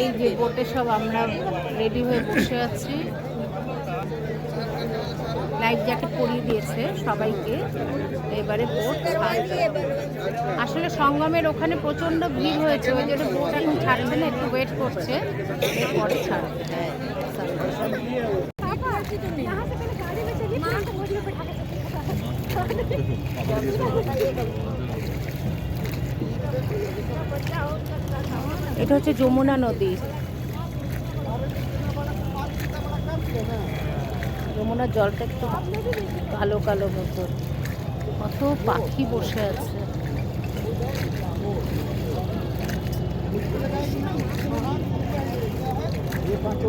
এই যে বোটে সব আমরা রেডি হয়ে বসে আছি। লাইফ জ্যাকেট পরিয়ে দিয়েছে সবাইকে। এবারে বোট আসলে সঙ্গমের ওখানে প্রচণ্ড ভিড় হয়েছে, ওই জন্য বোট এখন ছাড়বে না, একটু ওয়েট করছে। এরপরে ছাড়বে। হ্যাঁ। এটা হচ্ছে যমুনা নদী। যমুনার জলটা একটু কালো কালো মতো। কত পাখি বসে আছে। পাঁচ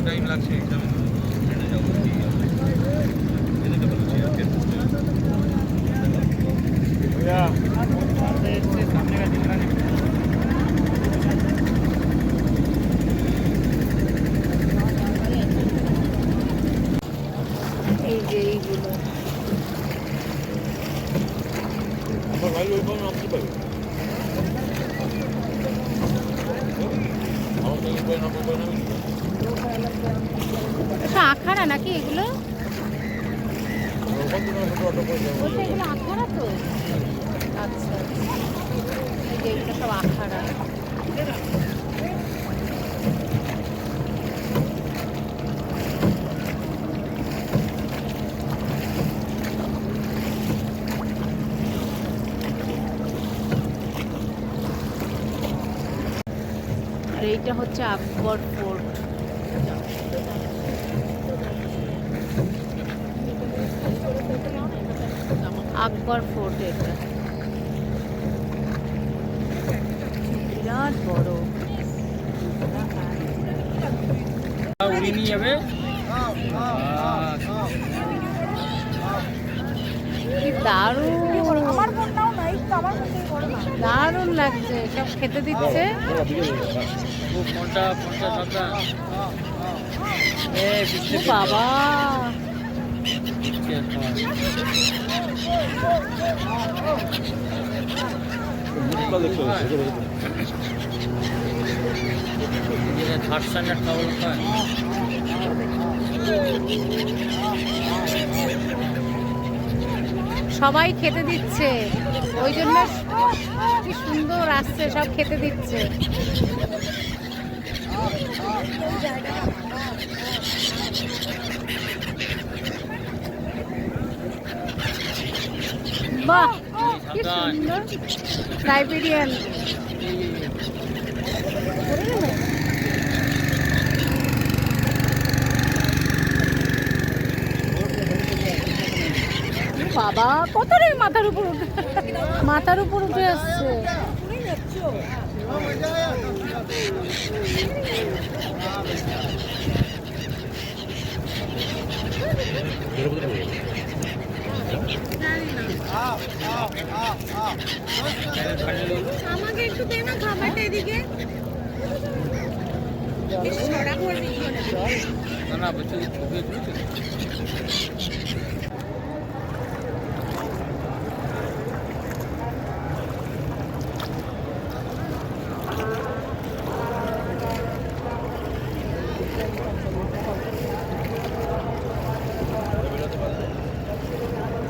হ্যাঁ যা টাইম লাগছে এক্সামে ট্রেনে যাব আখাড়া নাকি এগুলো? এগুলো তো। আচ্ছা আচ্ছা। এগুলো সব আর এইটা হচ্ছে আকবর ফোর্ট আকবর ফোর্ট এটা। বিরাট বড়। উড়ি নিয়ে যাবে দারুণ লাগছে সব খেতে দিচ্ছে। বাবা। সবাই খেতে দিচ্ছে। ওই জন্য কি সুন্দর আসছে সব খেতে দিচ্ছে। বাহ। কি সুন্দর। সাইবেরিয়ান বাবা কত রে মাথার উপর উঠে? মাথার উপর উঠে আসছে। আমাকে একটু দে না খাবারটা এদিকে। ছড়া করে দিও না না না বলছি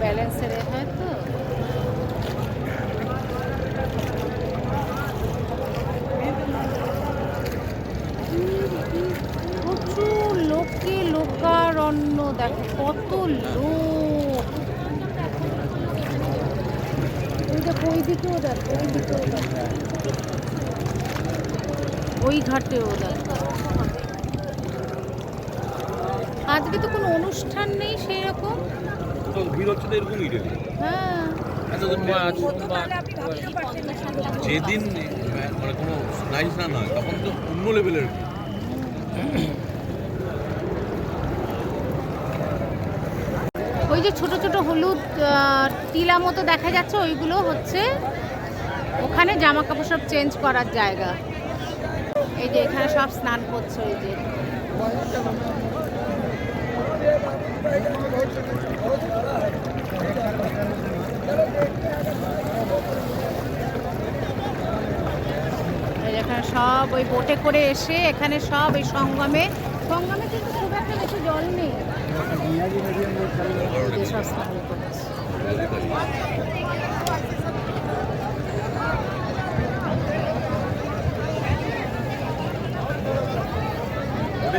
ব্যালেন্সের হয় তো। প্রচুর লোকে লোকারণ্য, দেখো কত লোক। ওই দিকেও দেখো ওই দিকেও দেখো। ওই ঘাটেও দেখো। আজকে তো কোনো অনুষ্ঠান নেই সেই রকম তো ভিড় হচ্ছে তো এরকমই রে। হ্যাঁ। যেদিন মানে কোনো স্নান হয় তখন তো অন্য লেভেলের ওই যে ছোট ছোট হলুদ আহ, টিলা মতো দেখা যাচ্ছে ওইগুলো হচ্ছে ওখানে জামা কাপড় সব চেঞ্জ করার জায়গা। এই যে এখানে সব স্নান করছে ওই যে। এখানে সব ওই বোটে করে এসে এখানে সব এই সঙ্গমে সঙ্গমে কিন্তু খুব একটা বেশি জল নেই। সব স্নান করছে।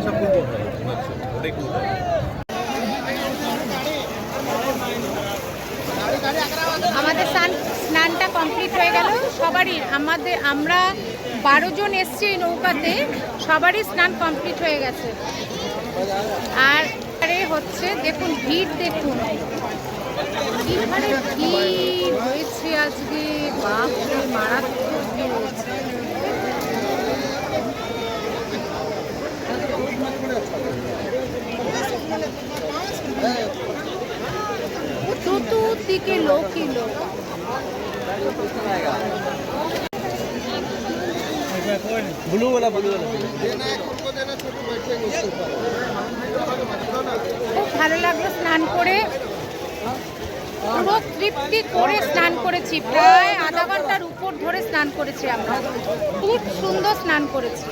সব কমপ্লিট হয়ে গেল। সবারই আমাদের, আমরা বারো জন এসছি এই নৌকাতে, সবারই স্নান কমপ্লিট হয়ে গেছে। আর আরে হচ্ছে, দেখুন, ভিড় দেখুন। কি হারে ভিড় হয়েছে আজকে, বাপরে, মারাত্মক চতুর্দিকে লোকই লোক। ব্লু वाला ब्लू वाला খুব ভালো লাগলো স্নান করে পুরো তৃপ্তি করে স্নান করেছি প্রায় আধা ঘন্টার উপর ধরে স্নান করেছি আমরা খুব সুন্দর স্নান করেছি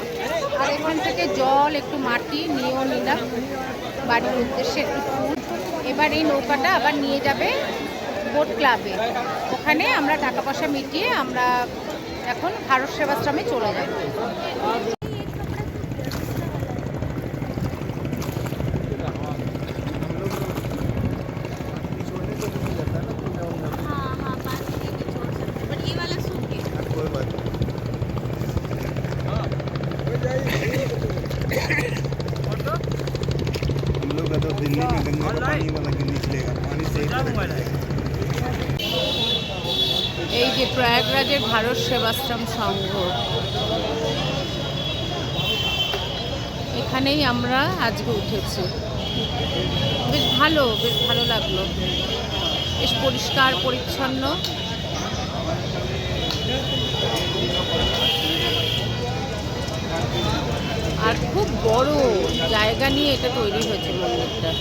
আর এখান থেকে জল একটু মাটি নিয়েও নিলাম বাড়ির উদ্দেশ্যে একটু ফুল এবার এই নৌকাটা আবার নিয়ে যাবে বোট ক্লাবে। ওখানে আমরা টাকা পয়সা মিটিয়ে আমরা এখন ভারত সেবাশ্রমে চলে যাই। যে প্রয়াগরাজের ভারত সেবাশ্রম সংঘ। এখানেই আমরা আজকে উঠেছি। বেশ ভালো বেশ ভালো লাগল। বেশ পরিষ্কার, পরিচ্ছন্ন। আর খুব বড় জায়গা নিয়ে এটা তৈরি হয়েছে মন্দিরটা।